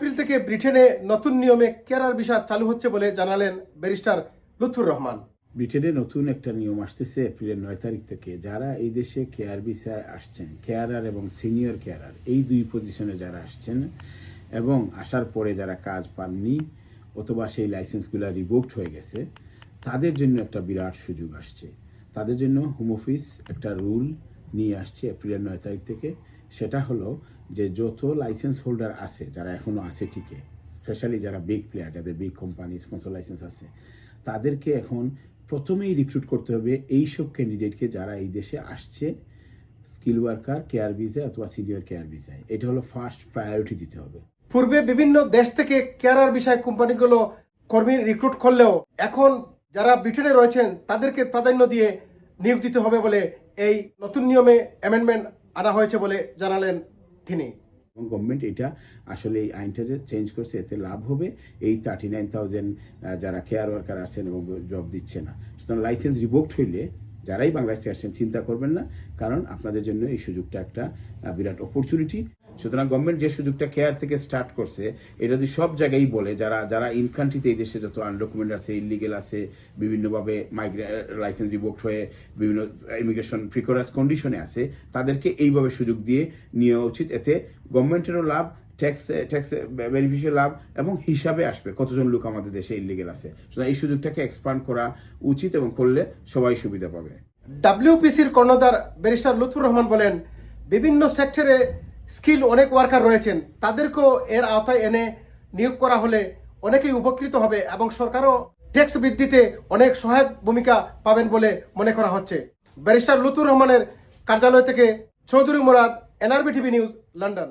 থেকে ব্রিটেনে নতুন নিয়মে কেরার ভিসা চালু হচ্ছে বলে জানালেন ব্যারিস্টার লুৎফুর রহমান। ব্রিটেনে নতুন একটা নিয়ম আসতেছে এপ্রিলের নয় তারিখ থেকে। যারা এই দেশে কেয়ার ভিসায় আসছেন, কেয়ারার এবং সিনিয়র কেয়ারার, এই দুই পজিশনে যারা আসছেন এবং আসার পরে যারা কাজ পাননি অথবা সেই লাইসেন্সগুলো রিভোকড হয়ে গেছে, তাদের জন্য একটা বিরাট সুযোগ আসছে। তাদের জন্য হোম অফিস একটা রুল নিয়ে আসছে এপ্রিলের নয় তারিখ থেকে। সেটা হলো যে যত লাইসেন্স হোল্ডার আছে, যারা এখনও আছে টিকে স্পেশালি যারা বিগ প্লেয়ার যাদের বিগ কোম্পানি স্পন্সর লাইসেন্স আছে, তাদেরকে এখন প্রথমেই রিক্রুট করতে হবে এইসব ক্যান্ডিডেটকে যারা এই দেশে আসছে স্কিল ওয়ার্কার কেয়ার ভিসায় অথবা সিনিয়র কেয়ার ভিসায় এটা হলো ফার্স্ট প্রায়োরিটি দিতে হবে। পূর্বে বিভিন্ন দেশ থেকে কেরার বিষয় কোম্পানিগুলো কর্মী রিক্রুট করলেও এখন যারা ব্রিটেনে রয়েছেন, তাদেরকে প্রাধান্য দিয়ে নিয়োগ দিতে হবে বলে এই নতুন নিয়মে অ্যামেন্ডমেন্ট আনা হয়েছে বলে জানালেন তিনি। এবং গভর্নমেন্ট এটা আসলে এই আইনটা যে চেঞ্জ করছে, এতে লাভ হবে। এই থার্টি নাইন থাউজেন্ড যারা কেয়ার ওয়ার্কার আছেন এবং জব দিচ্ছে না। সুতরাং লাইসেন্স রিভোক্ট হইলে যারাই বাংলাদেশে আসছেন, চিন্তা করবেন না। কারণ আপনাদের জন্য এই সুযোগটা একটা বিরাট অপরচুনিটি সুতরাং গভর্নমেন্ট যে সুযোগটা কেয়ার থেকে স্টার্ট করছে, এটা যদি সব জায়গায় বলে, যারা যারা ইন কান্ট্রিতে এই দেশে যত আনডকুমেন্ট আছে ইলিগেল আছে, বিভিন্নভাবে মাইগ্রে লাইসেন্স রিভোক্ট হয়ে বিভিন্ন ইমিগ্রেশন প্রিকোরাস কন্ডিশনে আছে, তাদেরকে এইভাবে সুযোগ দিয়ে নেওয়া উচিত। এতে গভর্নমেন্টেরও লাভ ট্যাক্স ট্যাক্স বেনিফিশিয়াল লাভ এবং হিসাবে আসবে। কতজন লোক আমাদের দেশে ইলিগেল আছে? সুতরাং এই সুযোগটাকে এক্সপান্ড করা উচিত এবং করলে সবাই সুবিধা পাবে। ডাব্লিউপিসির কর্ণধার ব্যারিস্টার লুৎফুর রহমান বলেন, বিভিন্ন সেক্টরে স্কিল অনেক ওয়ার্কার রয়েছেন। তাদেরকেও এর আওতায় এনে নিয়োগ করা হলে অনেকেই উপকৃত হবে এবং সরকারও ট্যাক্স বৃদ্ধিতে অনেক সহায়ক ভূমিকা পাবেন বলে মনে করা হচ্ছে। ব্যারিস্টার লুতুর রহমানের কার্যালয় থেকে Chowdhury Murad N R B TV news London